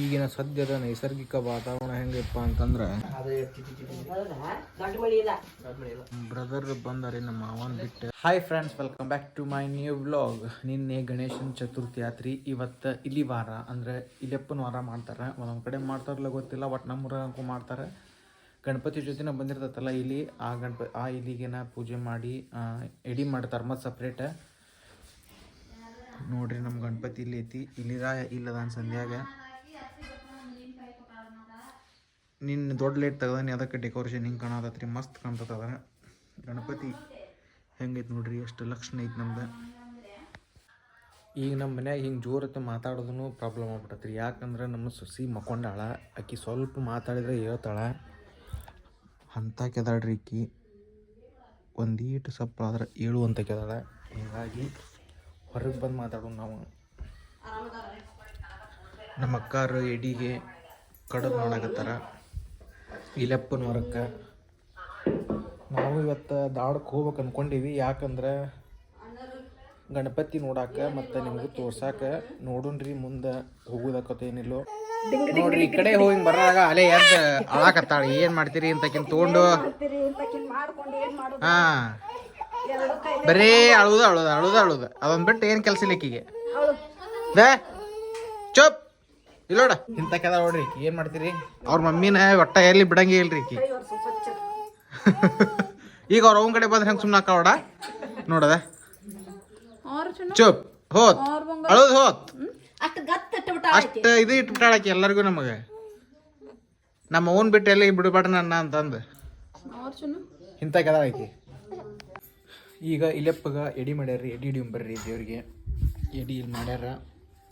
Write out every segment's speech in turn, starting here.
ಈಗಿನ ಸದ್ಯದ ನೈಸರ್ಗಿಕ ವಾತಾವರಣ ಹೆಂಗಪ್ಪ ಅಂತಂದ್ರೆ ಬ್ರದರ್ ಬಂದಾರೆ ನಮ್ಮ ಮಾವನ್ ಬಿಟ್ಟು. Hi friends welcome back to my new vlog ನಿನ್ನೆ ಗಣೇಶನ್ ಚತುರ್ಥಿ ಆತ್ರಿ ಇವತ್ತು ಇಲ್ಲಿ ವಾರ. ಅಂದ್ರೆ ಇಲೆಪ್ಪನ ವಾರ ಮಾಡ್ತಾರೆ. ಒಂದೊಂದು ಕಡೆ ಮಾಡ್ತಾರಲ್ಲ ಗೊತ್ತಿಲ್ಲ ಒಟ್ಟು ನಮ್ಮೂರ ಅಂಕು ಮಾಡ್ತಾರೆ. ಗಣಪತಿ ಜೊತೆನ ಬಂದಿರ್ತೈತಲ್ಲ ಇಲ್ಲಿ. ಆ ಗಣಪ ಆ ಇಲಿಗೆನ ಪೂಜೆ ಮಾಡಿ ಎಡಿ ಮಾಡ್ತಾರೆ ಮತ್ತು ಸಪ್ರೇಟ್ ನೋಡ್ರಿ ನಮ್ಮ ಗಣಪತಿ ಇಲ್ಲಿ ಐತಿ. ಇಲ್ಲಿದ ಇಲ್ಲದ ಸಂಧ್ಯಾಗ. ನಿನ್ನ ದೊಡ್ಡ ಲೈಟ್ ತೆಗ್ದಾನೆ ಅದಕ್ಕೆ ಡೆಕೋರೇಷನ್ ಹಿಂಗೆ ಕಾಣತತ್ರಿ ಮಸ್ತ್ ಕಾಣ್ತದ ಗಣಪತಿ ಹೆಂಗೈತೆ ನೋಡ್ರಿ ಎಷ್ಟು ಲಕ್ಷಣ ಐತಿ ನಮ್ದು. ಈಗ ನಮ್ಮ ಮನ್ಯಾಗ ಹಿಂಗೆ ಜೋರತ್ತೆ ಮಾತಾಡೋದೂ ಪ್ರಾಬ್ಲಮ್ ಆಗ್ಬಿಟ್ಟತ್ರಿ ಯಾಕಂದ್ರೆ ನಮ್ಮ ಸೊಸಿ ಮಕ್ಕೊಂಡಾಳ ಆಕಿ ಸ್ವಲ್ಪ ಮಾತಾಡಿದ್ರೆ ಹೇಳ್ತಾಳ. ಅಂತ ಕೆದಾಡ್ರಿ ಈಕಿ. ಒಂದೀಟು ಸಪ್ಪಳಾದ್ರೆ ಏಳು ಅಂತ ಕೆದಾಳ. ಹೀಗಾಗಿ ಹೊರಗೆ ಬಂದು ಮಾತಾಡೋಣ ನಾವು. ನಮ್ಮ ಅಕ್ಕಾರು ಎಡಿಗೆ ಕಡದು ನೋಡಕತ್ತಾರ ಇಲೆಪ್ಪನ ಹೊರಕ್ಕೆ. ನಾವು ಇವತ್ತು ದಾಡಕ್ಕೆ ಹೋಗ್ಬೇಕು ಅಂದ್ಕೊಂಡೀವಿ ಯಾಕಂದ್ರೆ ಗಣಪತಿ ನೋಡಾಕ ಮತ್ತು ನಿಮ್ಗೆ ತೋರ್ಸಾಕ ನೋಡೋಣ್ರಿ ಮುಂದೆ ಹೋಗುದಕ್ಕತ್ತೇನಿಲ್ಲೋ ನೋಡ್ರಿ ಈ ಕಡೆ ಹೋಗಿ ಬರಾಗ ಅಲೆ ಎದ್ದು ಅಳಾಕತ್ತಾಳ ಏನು ಮಾಡ್ತೀರಿ ಅಂತಕಿನ್ ತೊಗೊಂಡು? ಹಾ. ಬರೇ ಅಳುದ ಅಳುದ ಅಳುದ ಅಳುದ. ಅದೊಂದ್ ಬಿಟ್ಟು ಏನ್ ಕೆಲ್ಸ ಇಲ್ಲ ಈಕಿಗೆ. ಬೇ ಚುಪ್. ಇಲ್ಲೋಡ ಇಂತ ಕೆದ ನೋಡ್ರಿ ಏನ್ ಮಾಡ್ತೀರಿ? ಅವ್ರ ಮಮ್ಮಿನ ಒಟ್ಟ ಎಲ್ಲಿ ಬಿಡಂಗೇ ಇಲ್ರಿ ಈಕಿ. ಈಗ ಅವ್ರ ಅವನ್ ಕಡೆ ಬಂದ್ರೆ ಹೆಂಗ್ ಸುಮ್ನ ಹಾಕೋಡ ನೋಡದ. ಚುಪ್. ಹೋತ್. ಅಳುದ್ ಹೋತ್. ಅಷ್ಟು ಇದು ಇಟ್ಬಿಟ್ಟಾಳಕಿ ಎಲ್ಲರಿಗೂ ನಮಗೆ. ನಮ್ಮ ಓನ್ ಬಿಟ್ಟು ಎಲ್ಲಿ ಬಿಡಬೇಡ ನನ್ನ ಅಂತಂದು. ಇಂಥ ಕದ ಐತಿ ಈಗ ಇಲ್ಲಪ್ಪಗ ಎಡಿ ಮಾಡ್ಯಾರ ಎಡಿ ಹಿಡಿಯಂಬರ್ರಿ ದೇವ್ರಿಗೆ. ಎಡಿ ಇಲ್ಲಿ ಮಾಡ್ಯಾರ.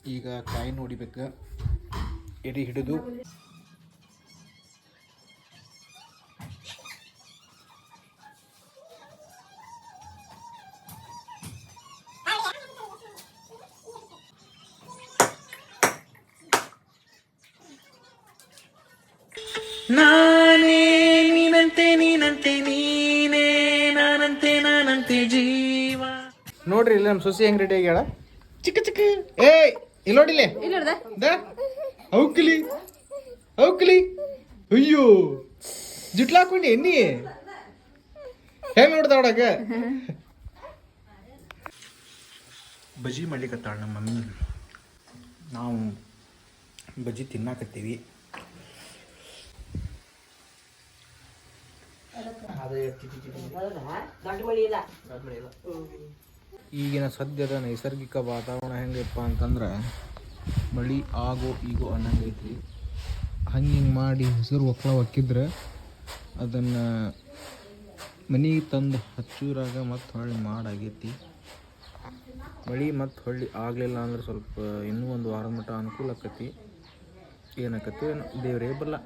ಈಗ ಕಾಯಿ ನೋಡಿಬೇಕು. ಎಡಿ ಹಿಡಿದು. ನೀನೇ ನಾನಂತೆ ನಾನಂತೆ. ಜೀವ. ನೋಡ್ರಿ ಇಲ್ಲ ನಮ್ಮ ಸೊಸಿ ಹೆಂಗ್ ರೆಡಿ ಆಗ್ಯಾಳ ಚಿಕ್ಕ ಚಿಕ್ಕ. ಏ ಇಲ್ಲಿ. ನೋಡಿಲ್ಲ ದ? ಔಕ್ಲಿ ಔಕ್ಲಿ ಅಯ್ಯೋ. ಜಿಟ್ಲ ಹಾಕೊಂಡಿ ಎನ್ನಿ ಹೆಂಗ್ ನೋಡ್ತಾವಡಕ ಬಜಿ ಮಾಡ್ಲಿಕ್ಕೆ ನಮ್ಮ ಮಮ್ಮಿ. ನಾವು ಬಜಿ ತಿನ್ನಾಕತ್ತೀವಿ. ಈಗಿನ ಸದ್ಯದ ನೈಸರ್ಗಿಕ ವಾತಾವರಣ ಹೆಂಗಪ್ಪ ಅಂತಂದ್ರೆ ಮಳಿ ಆಗೋ ಈಗೋ ಅನ್ನಂಗೈತಿ ಹಂಗೆ ಹಿಂಗೆ ಮಾಡಿ ಹೆಸರು ಒಕ್ಕಳ ಒಕ್ಕಿದ್ರೆ ಅದನ್ನು ಮನೆಗೆ ತಂದು ಹಚ್ಚೂರಾಗ ಮತ್ತು ಹೊಳ್ಳಿ ಮಾಡಾಗೈತಿ. ಮಳಿ ಮತ್ತು ಹೊಳ್ಳಿ ಆಗಲಿಲ್ಲ ಅಂದ್ರೆ ಸ್ವಲ್ಪ ಇನ್ನೂ ಒಂದು ವಾರ ಮಟ್ಟ ಅನುಕೂಲ ಆಕತಿ. ಏನಾಕತಿ? ಏನು ದೇವ್ರೇ ಬಲ್ಲ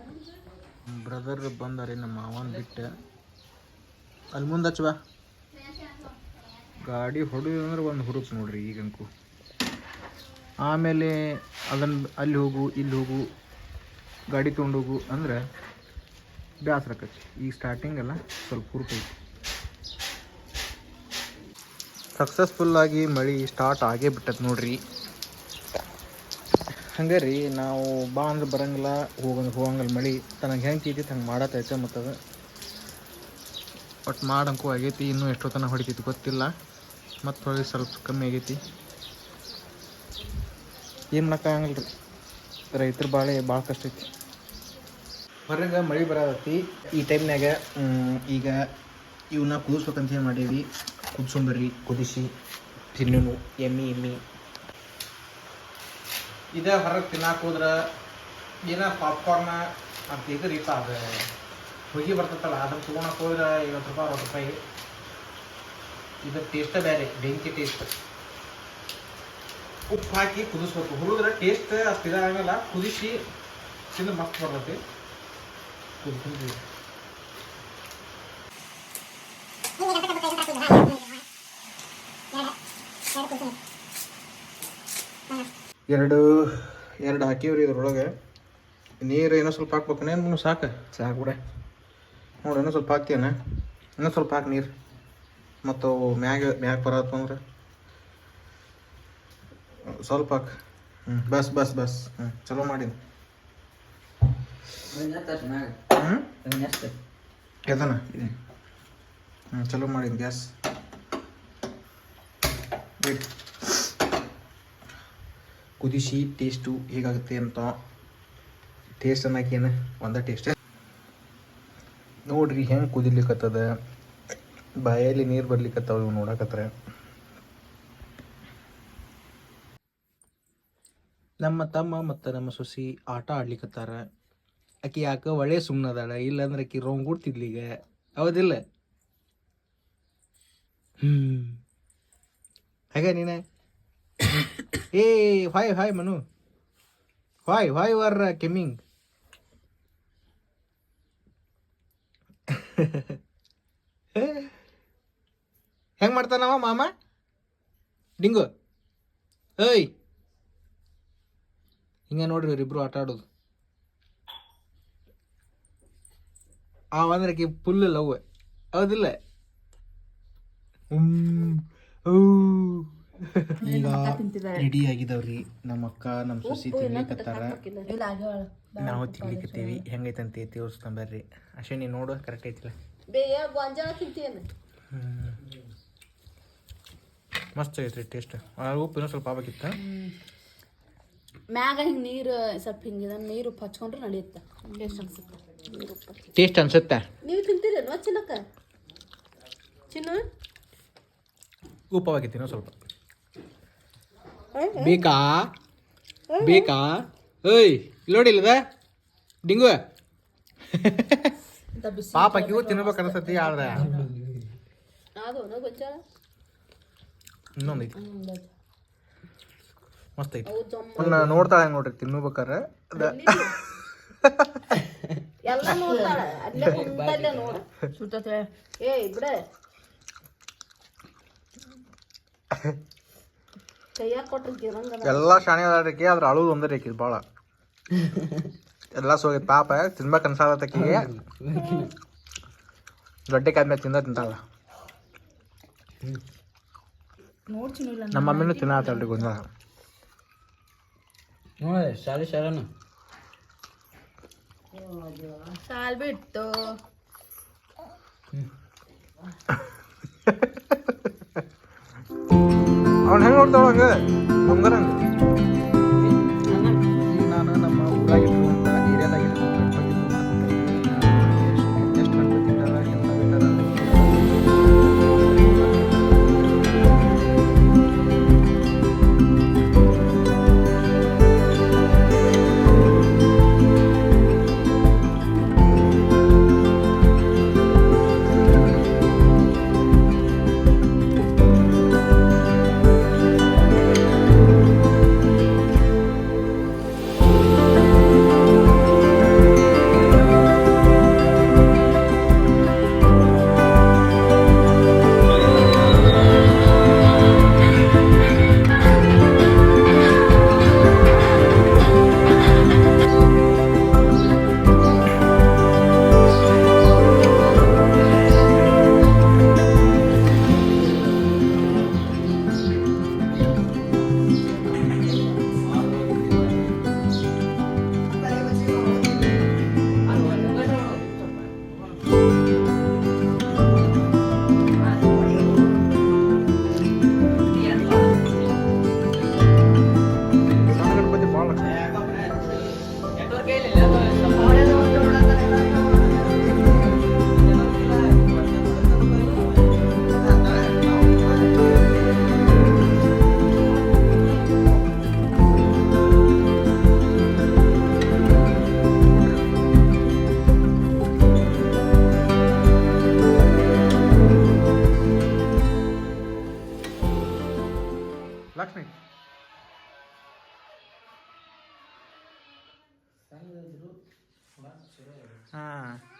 ಬ್ರದರ್ ಬಂದಾರೆ ನಮ್ಮ ಮಾವನ ಬಿಟ್ಟು. ಅಲ್ಲಿ ಮುಂದೆ ಹಚ್ಚುವ ಗಾಡಿ ಹೊಡೆದು ಅಂದ್ರೆ ಒಂದು ಹುರುಪ್ ನೋಡ್ರಿ ಈಗಂಕು ಆಮೇಲೆ ಅದನ್ನು ಅಲ್ಲಿ ಹೋಗು, ಇಲ್ಲಿ ಹೋಗು, ಗಾಡಿ ತೊಗೊಂಡೋಗು ಅಂದ್ರೆ ಬೇಸರ ಆಕತಿ. ಈಗ ಸ್ಟಾರ್ಟಿಂಗ್ ಎಲ್ಲ ಸ್ವಲ್ಪ ಹುರುಪ್ ಐತಿ. ಸಕ್ಸಸ್ಫುಲ್ಲಾಗಿ ಮಳೆ ಸ್ಟಾರ್ಟ್ ಆಗೇ ಬಿಟ್ಟತ್ ನೋಡ್ರಿ. ಹಂಗೆ ರೀ, ನಾವು ಬಾ ಅಂದ್ರೆ ಬರಂಗಿಲ್ಲ ಹೋಗಂಗೆ ಹೋಗಂಗಿಲ್ಲ ಮಳೆ. ತನಗೆ ಹೆಂಗೆ ಚೀತೈತೆ ಹಂಗೆ ಮಾಡತ್ತೈತೆ ಮತ್ತು ಅದು ಒಟ್ಟು ಮಾಡಂಕು ಆಗೈತಿ, ಇನ್ನೂ ಎಷ್ಟೊತ್ತನ ಹೊಡಿತೈತಿ, ಗೊತ್ತಿಲ್ಲ. ಮತ್ತು ಹೊಳಿ ಸ್ವಲ್ಪ ಕಮ್ಮಿ ಆಗೈತಿ. ಏನು ಮಾಡೋಕ್ಕಾಗಲ್ಲ ರೀ. ರೈತರ ಬಾಳೆ ಭಾಳ ಕಷ್ಟ ಐತಿ. ಹೊರಗೆ ಮಳೆ ಬರತೈತಿ. ಈ ಟೈಮ್ನಾಗ ಈಗ ಇವನ್ನ ಕುದಿಸ್ಬೇಕಂತ ಏನು ಮಾಡೀವಿ. ಕುದಿಸೊಂಬರ್ರಿ ಕುದಿಸಿ, ತಿನ್ನೋನು, ಎಮ್ಮಿ ಎಮ್ಮಿ. ಇದೇ ಹೊರಗೆ ತಿನ್ನಕ್ಕೆ ಹೋದ್ರೆ ಏನ ಪಾಪ್ಕಾರ್ನ ಅಂತ ಇದ್ರಿ ಅದು ಹೊಗೆ ಬರ್ತೈತಲ್ಲ ಅದನ್ನ ತೊಗೊಳಕ್ ಹೋದ್ರೆ ಐವತ್ತು ರೂಪಾಯಿ, ಅರವತ್ತು ರೂಪಾಯಿ. ಇದ್ರ ಟೇಸ್ಟ ಬೇರೆ, ಬೆಂಕಿ ಟೇಸ್ಟ್ ಉಪ್ಪು ಹಾಕಿ ಕುದಿಸ್ಬೇಕು. ಹುರಿದ್ರೆ ಟೇಸ್ಟ್ ಅಷ್ಟು ಇದಾಗಲ್ಲ ಕುದಿಸಿ, ತಿಂದು ಮಸ್ತ್ ಬರ್ತೈತಿ. ಕುದಿಸ್ತೀವಿ ಎರಡು ಎರಡು ಹಾಕಿವ್ರಿ ಇದ್ರೊಳಗೆ. ನೀರು ಏನೋ ಸ್ವಲ್ಪ ಹಾಕ್ಬೇಕು ಏನು ಸಾಕು. ಸಾಕು ಬಿಡ ನೋಡಿ ಇನ್ನೂ ಸ್ವಲ್ಪ ಹಾಕ್ತೀನಿ ಇನ್ನೂ ಸ್ವಲ್ಪ ಹಾಕಿ ನೀರು. ಮತ್ತು ಮ್ಯಾಗ ಮ್ಯಾಗ ಬರತ್ತು ಅಂದ್ರೆ? ಸ್ವಲ್ಪ ಹಾಕಿ. ಹ್ಞೂ ಬಸ್ ಬಸ್ ಬಸ್. ಹ್ಞೂ ಚಲೋ ಮಾಡೀನಿ ಹ್ಞೂ ಎದನ? ಹ್ಞೂ ಚಲೋ ಮಾಡೀನಿ ಗ್ಯಾಸ್. ಕುದಿಸಿ ಟೇಸ್ಟು ಹೇಗಾಗುತ್ತೆ ಅಂತ ಟೇಸ್ಟ್ ಅನ್ನೋಕೇನು ಒಂದೇ ಟೇಸ್ಟ್ ನೋಡ್ರಿ ಹೆಂಗೆ ಕುದಿಲಿಕತ್ತದ? ಬಾಯಲ್ಲಿ ನೀರು ಬರ್ಲಿಕ್ಕತ್ತಾವ ಇವು ನೋಡಕತ್ರೆ. ನಮ್ಮ ತಮ್ಮ ಮತ್ತು ನಮ್ಮ ಸೊಸಿ ಆಟ ಆಡ್ಲಿಕ್ಕತ್ತಾರ ಆಕಿ ಯಾಕೆ ಒಳ್ಳೆ ಸುಮ್ಮನದಾಳ ಇಲ್ಲಾಂದ್ರೆ ಆಕಿ ಈಗ ಹೌದಿಲ್ಲ? ಹ್ಮ್. ಹಾಗೆ ನೀನೆ? ಏ, hi hi Manu. Hi hi are ಕೆಮ್ಮಿಂಗ್. ಹೆಂಗ್ ಮಾಡ್ತಾನವ ಮಾಮ? ಡಿಂಗು. ಏಯ್. ಹಿಂಗೆ ನೋಡ್ರಿ ಇವ್ರಿಬ್ರು ಆಟ ಆಡೋದು. ಆ ಅಂದ್ರೆ ಫುಲ್ ಲವ್. ಹೌದಿಲ್ಲ? ಹ್ಮ್. ಊ. ಈಗ ರೆಡಿ ಆಗಿದವ್ರಿ. ನಮ್ಮ ಅಕ್ಕ ನಮ್ಮ ಸೊಸಿ ತಿನ್ಲಿಕತ್ತಾರ ನಾವು ತಿನ್ಲಿಕತ್ತೀವಿ ಹೆಂಗೈತಂತ ತೋರಿಸ್ತಾನ ಬರ್ರಿ. ನೀ ನೋಡು ಕರೆಕ್ಟ್ ಐತಿಲ್ಲ. ಮಸ್ತ್ ಐತ್ರಿ ಟೇಸ್ಟ್ ಉಪ್ಪು ಇನ್ನೂ ಸ್ವಲ್ಪ ಆಗ್ಬೇಕಿತ್ತ? ಮ್ಯಾಗ ಹಿಂಗ್ ನೀರು ಸ್ವಲ್ಪ ಹಿಂಗಿದ ನೀರು ಉಪ್ಪು ಹಚ್ಕೊಂಡ್ರೆ ನಡೆಯುತ್ತೆ. ಟೇಸ್ಟ್ ಅನ್ಸುತ್ತೆ. ನೀರು ಉಪ್ಪು ಟೇಸ್ಟ್ ಅನ್ಸುತ್ತೆ? ನೀವು ತಿಂತೀರೇನು ಚಿನ್ನಕ್ಕ? ಚಿನ್ನ? ಉಪ್ಪು ಆಗೈತಿ ಇನ್ನೂ ಸ್ವಲ್ಪ. ಬೇಕಾ ಬೇಕಾ ಏಯ್ ಇಲ್ಲಿ ನೋಡಿ ಇಲ್ಲದ ಡಿಂಗು ಇಂಥ ಬಿಸಿ ಪಾಪ ಕಿವು ತಿನ್ಬೇಕು ಅನ್ಸತಿ ಆದ್ರೆ ಅದು ಗೊಂಜಾಳ ಇನ್ನೊಂದು ಐತಿ ಹ್ಮ್ ಮಸ್ತ್ ಐತಿ ಅವು ಜೊಮ್ಮ ಅವ್ನ ನೋಡ್ತಾಳೆ ನೋಡ್ರಿ ತಿನ್ಬೇಕಾರೆ ಅದ ಎಲ್ಲ ನೋಡ್ತಾಳ ಅಲ್ಲೇ ಕುಂತಲ್ಲೇ ನೋಡ ಸುತ್ತತೆ ಏಯ್ ಬಿಡ ಕೈಯಾಗ ಕೊಟ್ರೆ ಗಿರಂಗ ಎಲ್ಲ ಶಾಣೆ ಅದಾಡ್ರಿಕಿ ಅದ್ರ ಅಳುದು ಒಂದೇ ಆಕಿ ಭಾಳ ಎಲ್ಲ ಸೋಗಿ ಪಾಪ ತಿನ್ಬೇಕು ಅನ್ಸಾದತ್ತಕಿಗೆ ಗಡ್ಡೆ ಕಾದ್ಮೇಲೆ ತಿಂದ ತಿಂತಾಳ. ನಮ್ಮ ಮಮ್ಮಿನೂ ತಿನ್ನತ್ತಲ್ರಿ ಗೊಂಜಾಳ ನೋಡಿ ಶಾಲೆ ಶಾಲೆನ. ಸಾಲ್ ಬಿಟ್ಟು. ಅವ್ನು ಹೆಂಗೆ ನೋಡ್ತಾವ ಹಂಗೆ ಮುಂಗರ ಹಂಗೆ ನಾನು ಲಕ್ಷ್ಮಿ. ಹಾಂ.